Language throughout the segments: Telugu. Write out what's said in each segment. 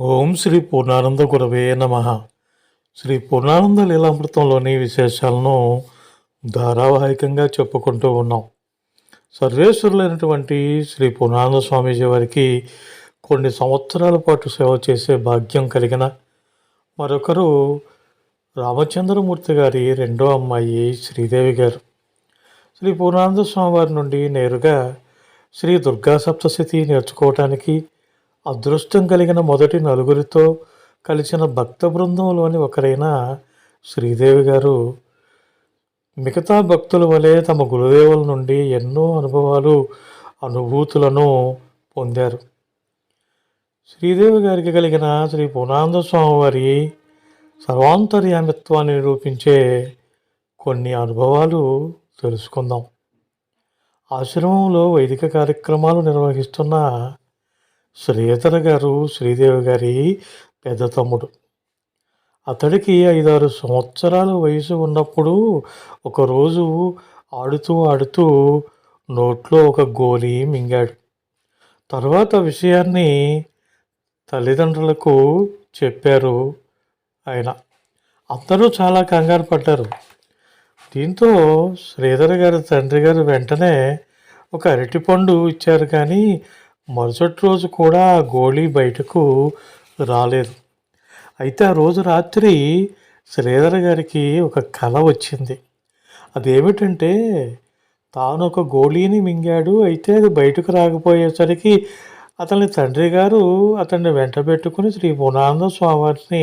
ఓం శ్రీ పూర్ణానంద గురవే నమ. శ్రీ పూర్ణానంద లీలామృతంలోని విశేషాలను ధారావాహికంగా చెప్పుకుంటూ ఉన్నాం. సర్వేశ్వరులైనటువంటి శ్రీ పూర్ణానంద స్వామీజీ వారికి కొన్ని సంవత్సరాల పాటు సేవ చేసే భాగ్యం కలిగిన మరొకరు రామచంద్రమూర్తి గారి రెండో అమ్మాయి శ్రీదేవి గారు. శ్రీ పూర్ణానంద స్వామి వారి నుండి నేరుగా శ్రీ దుర్గా సప్తశతి నేర్చుకోవటానికి అదృష్టం కలిగిన మొదటి నలుగురితో కలిసిన భక్త బృందంలోని ఒకరైన శ్రీదేవి గారు మిగతా భక్తుల వలె తమ గురుదేవుల నుండి ఎన్నో అనుభవాలు అనుభూతులను పొందారు. శ్రీదేవి గారికి కలిగిన శ్రీ పూర్ణానంద స్వామివారి సర్వాంతర్యామిత్వాన్ని నిరూపించే కొన్ని అనుభవాలు తెలుసుకుందాం. ఆశ్రమంలో వైదిక కార్యక్రమాలు నిర్వహిస్తున్న శ్రీధర్ గారు శ్రీదేవి గారి పెద్ద తమ్ముడు. అతడికి ఐదారు సంవత్సరాల వయసు ఉన్నప్పుడు ఒకరోజు ఆడుతూ ఆడుతూ నోట్లో ఒక గోలి మింగాడు. తర్వాత విషయాన్ని తల్లిదండ్రులకు చెప్పారు ఆయన. అందరూ చాలా కంగారు పడ్డారు. దీంతో శ్రీధర్ గారి తండ్రి గారు వెంటనే ఒక అరటిపండు ఇచ్చారు కానీ మరుసటి రోజు కూడా గోళీ బయటకు రాలేదు. అయితే ఆ రోజు రాత్రి శ్రీధర్ గారికి ఒక కళ వచ్చింది. అదేమిటంటే తాను ఒక గోళీని మింగాడు అయితే అది బయటకు రాకపోయేసరికి అతని తండ్రి గారు అతన్ని వెంట పెట్టుకుని శ్రీ పూర్ణానంద స్వామివారిని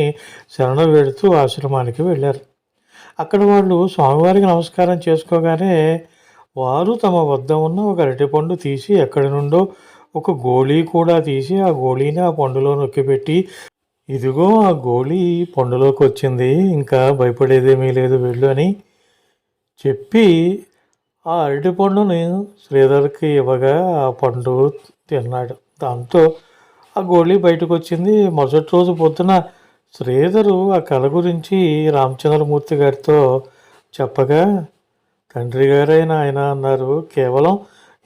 శరణ వేడుతూ ఆశ్రమానికి వెళ్ళారు. అక్కడ వాళ్ళు స్వామివారికి నమస్కారం చేసుకోగానే వారు తమ వద్ద ఉన్న ఒక అరటిపండు తీసి ఎక్కడి నుండో ఒక గోళీ కూడా తీసి ఆ గోళీని ఆ పండులో నొక్కిపెట్టి ఇదిగో ఆ గోళీ పండులోకి వచ్చింది ఇంకా భయపడేదేమీ లేదు వెళ్ళు అని చెప్పి ఆ అరటి పండుని శ్రీధర్కి ఇవ్వగా ఆ పండు తిన్నాడు. దాంతో ఆ గోళీ బయటకు వచ్చింది. మరుసటి రోజు పొద్దున శ్రీధరు ఆ కళ గురించి రామచంద్రమూర్తి గారితో చెప్పగా తండ్రి గారైన ఆయన అన్నారు. కేవలం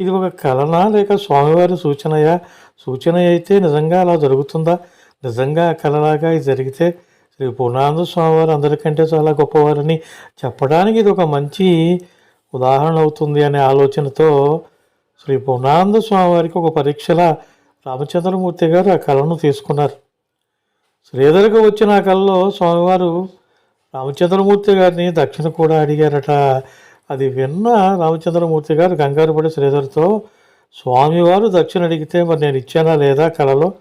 ఇది ఒక కలనా లేక స్వామివారి సూచనయా? సూచన అయితే నిజంగా అలా జరుగుతుందా? నిజంగా కలలాగా ఇది జరిగితే శ్రీ పూర్ణానంద స్వామివారు అందరికంటే చాలా గొప్పవారని చెప్పడానికి ఇది ఒక మంచి ఉదాహరణ అవుతుంది అనే ఆలోచనతో శ్రీ పూర్ణానంద స్వామివారికి ఒక పరీక్షల రామచంద్రమూర్తి గారు ఆ కళను తీసుకున్నారు. శ్రీధర్కి వచ్చిన ఆ కళలో స్వామివారు రామచంద్రమూర్తి గారిని దక్షిణ కూడా అడిగారట. అది విన్న రామచంద్రమూర్తి గారు కంగారు పడి శ్రీధర్తో స్వామివారు దక్షిణ అడిగితే మరి నేను ఇచ్చానా లేదా కళలో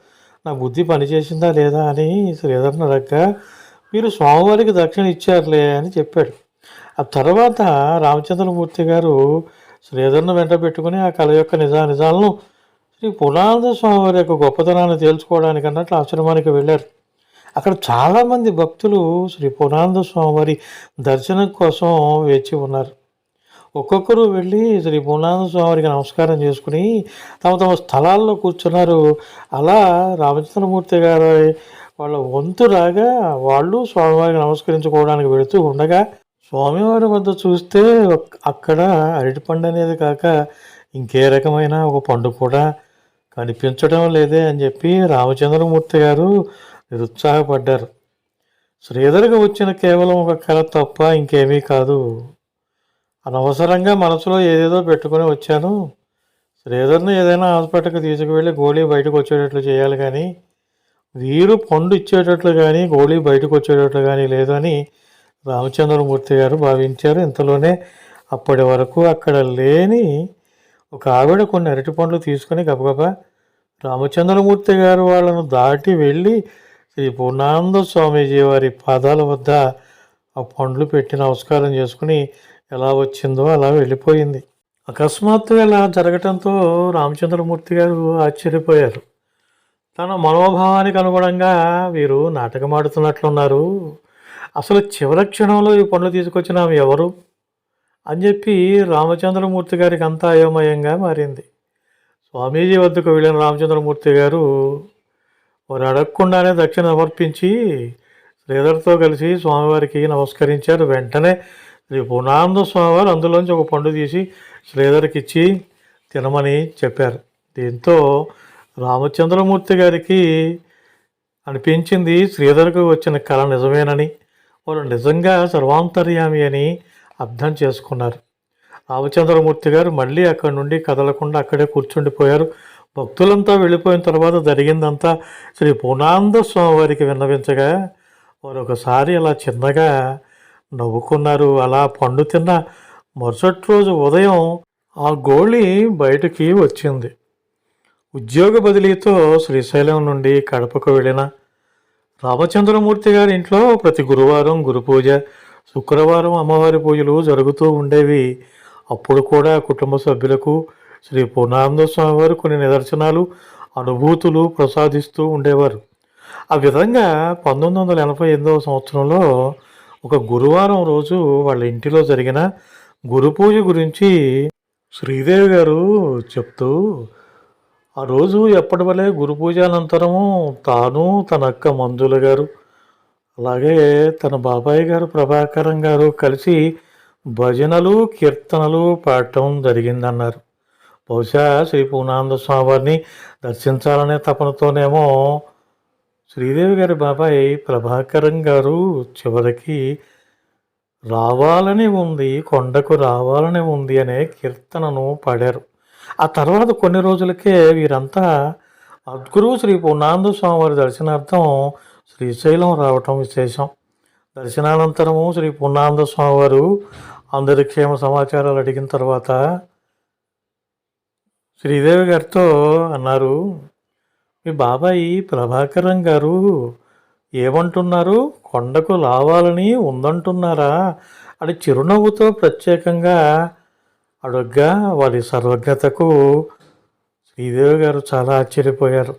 నా బుద్ధి పనిచేసిందా లేదా? అని శ్రీధర్ని అడగ మీరు స్వామివారికి దక్షిణ ఇచ్చారులే అని చెప్పాడు. ఆ తర్వాత రామచంద్రమూర్తి గారు శ్రీధర్ను వెంట పెట్టుకుని ఆ కళ యొక్క నిజా నిజాలను శ్రీ పునానంద స్వామివారి యొక్క గొప్పతనాన్ని తేల్చుకోవడానికి అన్నట్లు ఆశ్రమానికి వెళ్ళారు. అక్కడ చాలామంది భక్తులు శ్రీ పునానంద స్వామివారి దర్శనం కోసం వేచి ఉన్నారు. ఒక్కొక్కరు వెళ్ళి శ్రీ పూర్ణానంద స్వామివారికి నమస్కారం చేసుకుని తమ తమ స్థలాల్లో కూర్చున్నారు. అలా రామచంద్రమూర్తి గారు వాళ్ళ వంతు రాగా వాళ్ళు స్వామివారికి నమస్కరించుకోవడానికి వెళుతూ ఉండగా స్వామివారి వద్ద చూస్తే అక్కడ అరటిపండు అనేది కాక ఇంకే రకమైన ఒక పండు కూడా కనిపించడం లేదే అని చెప్పి రామచంద్రమూర్తి గారు నిరుత్సాహపడ్డారు. శ్రీధర్కి వచ్చిన కేవలం ఒక కళ తప్ప ఇంకేమీ కాదు. అనవసరంగా మనసులో ఏదేదో పెట్టుకుని వచ్చాను. శ్రీధర్ని ఏదైనా హాస్పిటల్కి తీసుకువెళ్ళి గోళీ బయటకు వచ్చేటట్లు చేయాలి కానీ వీరు పండు ఇచ్చేటట్లు కానీ గోళీ బయటకు వచ్చేటట్లు కానీ లేదని రామచంద్రమూర్తి గారు భావించారు. ఇంతలోనే అప్పటి వరకు అక్కడ లేని ఒక ఆవిడ కొన్ని అరటి పండ్లు తీసుకొని గబగబా రామచంద్రమూర్తి గారు వాళ్ళను దాటి వెళ్ళి శ్రీ పూర్ణానంద స్వామీజీ వారి పాదాల వద్ద ఆ పండ్లు పెట్టి నమస్కారం చేసుకుని ఎలా వచ్చిందో అలా వెళ్ళిపోయింది. అకస్మాత్తుగా ఇలా జరగటంతో రామచంద్రమూర్తి గారు ఆశ్చర్యపోయారు. తన మనోభావానికి అనుగుణంగా వీరు నాటకం ఆడుతున్నట్లున్నారు అసలు చివరి క్షణంలో ఈ పనులు తీసుకొచ్చిన ఆమె ఎవరు? అని చెప్పి రామచంద్రమూర్తి గారికి అంతా అయోమయంగా మారింది. స్వామీజీ వద్దకు వెళ్ళిన రామచంద్రమూర్తి గారు వారు అడగకుండానే దక్షిణ సమర్పించి శ్రీధర్తో కలిసి స్వామివారికి నమస్కరించారు. వెంటనే శ్రీ పూర్ణానంద స్వామివారు అందులోంచి ఒక పండు తీసి శ్రీధర్కి ఇచ్చి తినమని చెప్పారు. దీంతో రామచంద్రమూర్తి గారికి అనిపించింది శ్రీధర్కు వచ్చిన కళ నిజమేనని వారు నిజంగా సర్వాంతర్యామి అని అర్థం చేసుకున్నారు. రామచంద్రమూర్తి గారు మళ్ళీ అక్కడి నుండి కదలకుండా అక్కడే కూర్చుండిపోయారు. భక్తులంతా వెళ్ళిపోయిన తర్వాత జరిగిందంతా శ్రీ పూర్ణానంద స్వామి వారికి విన్నవించగా వారు ఒకసారి అలా చిన్నగా నవ్వుకున్నారు. అలా పండు తిన్న మరుసటి రోజు ఉదయం ఆ గోళి బయటికి వచ్చింది. ఉద్యోగ బదిలీతో శ్రీశైలం నుండి కడపకు వెళ్ళిన రామచంద్రమూర్తి గారి ఇంట్లో ప్రతి గురువారం గురుపూజ శుక్రవారం అమ్మవారి పూజలు జరుగుతూ ఉండేవి. అప్పుడు కూడా కుటుంబ సభ్యులకు శ్రీ పూర్ణానంద స్వామి వారు కొన్ని నిదర్శనాలు అనుభూతులు ప్రసాదిస్తూ ఉండేవారు. ఆ విధంగా పంతొమ్మిది వందల ఎనభై ఎనిమిదవ సంవత్సరంలో ఒక గురువారం రోజు వాళ్ళ ఇంటిలో జరిగిన గురు పూజ గురించి శ్రీదేవి గారు చెప్తూ ఆ రోజు ఎప్పటి వలె గురు పూజ అనంతరము తాను తన అక్క మంజుల గారు అలాగే తన బాబాయ్ గారు ప్రభాకరం గారు కలిసి భజనలు కీర్తనలు పాడటం జరిగిందన్నారు. బహుశా శ్రీ పూర్ణానంద స్వామి వారిని దర్శించాలనే తపనతోనేమో శ్రీదేవి గారి బాబాయ్ ప్రభాకరం గారు చివరికి రావాలని ఉంది కొండకు రావాలని ఉంది అనే కీర్తనను పాడారు. ఆ తర్వాత కొన్ని రోజులకే వీరంతా అద్గురు శ్రీ పూర్ణానంద స్వామివారి దర్శనార్థం శ్రీశైలం రావటం విశేషం. దర్శనానంతరము శ్రీ పూర్ణానంద స్వామివారు అందరి క్షేమ సమాచారాలు అడిగిన తర్వాత శ్రీదేవి గారితో అన్నారు మీ బాబాయి ప్రభాకరం గారు ఏమంటున్నారు? కొండకు లావాలని ఉందంటున్నారా? అని చిరునవ్వుతో ప్రత్యేకంగా అడుగ్గా వారి సర్వజ్ఞతకు శ్రీదేవి గారు చాలా ఆశ్చర్యపోయారు.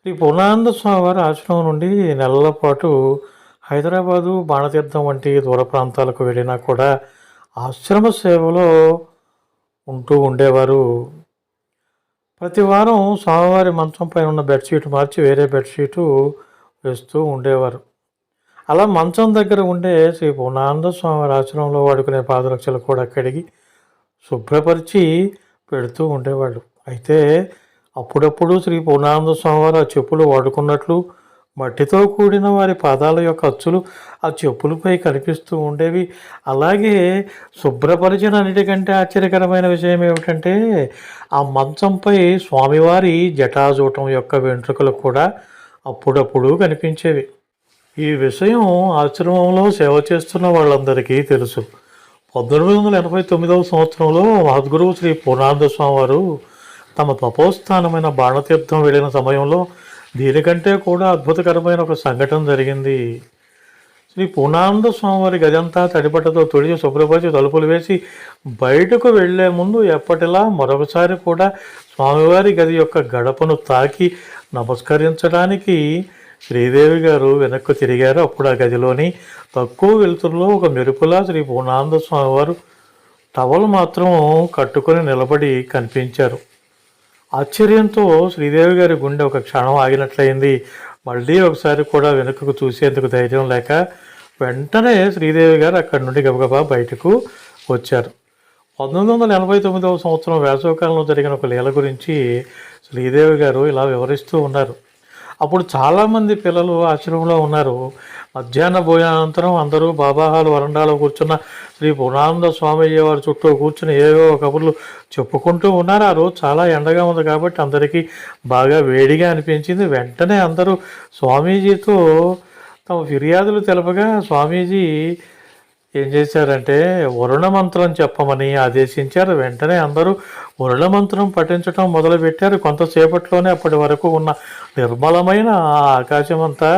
శ్రీ పూర్ణానంద స్వామి వారి ఆశ్రమం నుండి నెలల పాటు హైదరాబాదు బాణతీర్థం వంటి దూర ప్రాంతాలకు వెళ్ళినా కూడా ఆశ్రమ సేవలో ఉంటూ ఉండేవారు. ప్రతి వారం స్వామివారి మంచం పైన ఉన్న బెడ్షీట్ మార్చి వేరే బెడ్షీటు వేస్తూ ఉండేవారు. అలా మంచం దగ్గర ఉండే శ్రీ పూర్ణానంద స్వామి ఆశ్రమంలో వాడుకునే పాదరక్షలు కూడా కడిగి శుభ్రపరిచి పెడుతూ ఉండేవాళ్ళు. అయితే అప్పుడప్పుడు శ్రీ పూర్ణానంద స్వామివారు ఆ చెప్పులు వాడుకున్నట్లు మట్టితో కూడిన వారి పాదాల యొక్క అచ్చులు ఆ చెప్పులపై కనిపిస్తూ ఉండేవి. అలాగే శుభ్రపరిచిన అన్నిటికంటే ఆశ్చర్యకరమైన విషయం ఏమిటంటే ఆ మంచంపై స్వామివారి జటాజూటం యొక్క వెంట్రుకలు కూడా అప్పుడప్పుడు కనిపించేవి. ఈ విషయం ఆశ్రమంలో సేవ చేస్తున్న వాళ్ళందరికీ తెలుసు. పంతొమ్మిది వందల ఎనభై తొమ్మిదవ సంవత్సరంలో మహద్గురువు శ్రీ పూర్ణానంద స్వామి వారు తమ తపోస్థానమైన బాణతీర్థం వెళ్ళిన సమయంలో దీనికంటే కూడా అద్భుతకరమైన ఒక సంఘటన జరిగింది. శ్రీ పూర్ణానంద స్వామివారి గదంతా తడిపట్టతో తొడిచి శుభ్రపరిచి తలుపులు వేసి బయటకు వెళ్ళే ముందు ఎప్పటిలా మరొకసారి కూడా స్వామివారి గది యొక్క గడపను తాకి నమస్కరించడానికి శ్రీదేవి గారు వెనక్కు తిరిగారు. అప్పుడు ఆ గదిలోని తక్కువ వెలుతురులో ఒక మెరుపులా శ్రీ పూర్ణానంద స్వామివారు టవల్ మాత్రం కట్టుకొని నిలబడి కనిపించారు. ఆశ్చర్యంతో శ్రీదేవి గారి గుండె ఒక క్షణం ఆగినట్లయింది. మళ్ళీ ఒకసారి కూడా వెనుకకు చూసేందుకు ధైర్యం లేక వెంటనే శ్రీదేవి గారు అక్కడి నుండి గబగబా బయటకు వచ్చారు. పంతొమ్మిది వందల ఎనభై తొమ్మిదవ సంవత్సరం వేసవకాలంలో జరిగిన ఒక లీల గురించి శ్రీదేవి గారు ఇలా వివరిస్తూ ఉన్నారు. అప్పుడు చాలామంది పిల్లలు ఆశ్రమంలో ఉన్నారు. మధ్యాహ్న భోజనానంతరం అందరూ బాబాహాలు వరండాలో కూర్చున్న శ్రీ పూర్ణానంద స్వామయ్య వారి చుట్టూ కూర్చుని ఏవో కబుర్లు చెప్పుకుంటూ ఉన్నారు. ఆ రోజు చాలా ఎండగా ఉంది కాబట్టి అందరికీ బాగా వేడిగా అనిపించింది. వెంటనే అందరూ స్వామీజీతో తమ ఫిర్యాదులు తెలపగా స్వామీజీ ఏం చేశారంటే వరుణ మంత్రం చెప్పమని ఆదేశించారు. వెంటనే అందరూ వరుణ మంత్రం పఠించడం మొదలుపెట్టారు. కొంతసేపట్లోనే అప్పటి వరకు ఉన్న నిర్మలమైన ఆకాశమంతా ఆకాశం అంతా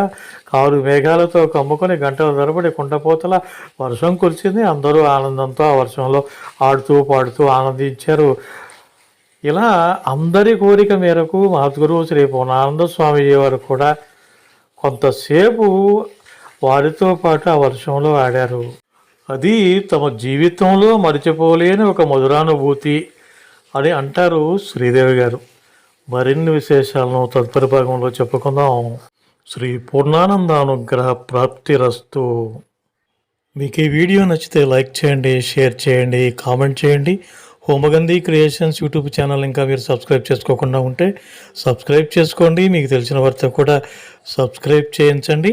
కారు మేఘాలతో కమ్ముకొని గంటల తరబడి కుండపోతల వర్షం కురిసింది. అందరూ ఆనందంతో ఆ వర్షంలో ఆడుతూ పాడుతూ ఆనందించారు. ఇలా అందరి కోరిక మేరకు మహద్గురువు శ్రీ పూర్ణానంద స్వామిజీ వారు కూడా కొంతసేపు వారితో పాటు ఆ వర్షంలో ఆడారు. అది తమ జీవితంలో మరిచిపోలేని ఒక మధురానుభూతి అని అంటారు శ్రీదేవి గారు. మరిన్ని విశేషాలను తదుపరి భాగంలో చెప్పుకుందాం. శ్రీ పూర్ణానంద అనుగ్రహ ప్రాప్తిరస్తు మీకు ఈ వీడియో నచ్చితే లైక్ చేయండి షేర్ చేయండి కామెంట్ చేయండి. హోమగంధి క్రియేషన్స్ యూట్యూబ్ ఛానల్ ఇంకా మీరు సబ్స్క్రైబ్ చేసుకోకుండా ఉంటే సబ్స్క్రైబ్ చేసుకోండి. మీకు తెలిసిన వారితో కూడా సబ్స్క్రైబ్ చేయించండి.